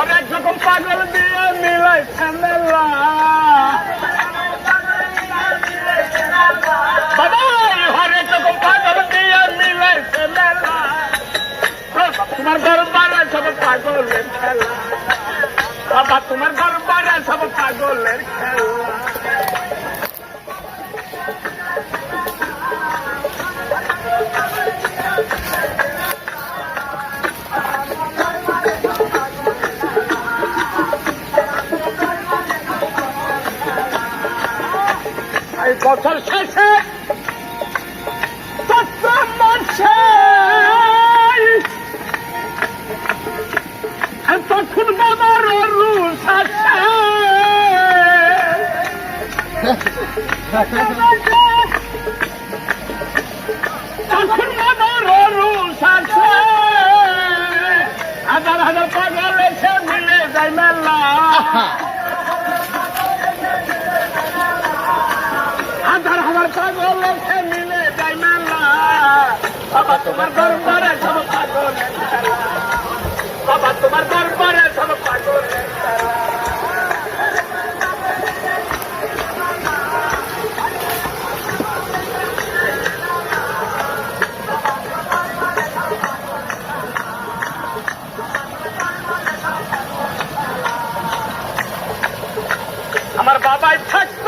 অনেক রকম পাগল দিয়ে মিলাই ফেমেলা বাবা হরেক রকম পাগল দিয়ে মিলাই ফেমেলা তোমার দরবারে সব পাগলের খেলা। বাবা, তোমার দরবারে সব পাগলের খেলা। বছর শেষে তখন বাবার রুষ তখন বাবার রুষ হাজার হাজার পাগল এসে মিলে যায় মেলা। হাজার হাজার পাগল এসে মিলে তোমার দরবারে সব পাগল বাবা, তোমার দরবারে সব পাগল আমার বাবাই থাকতো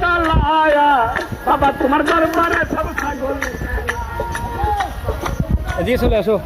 চালায়া বাবা তোমার দরবারে সব পাগল Adisso, Leso.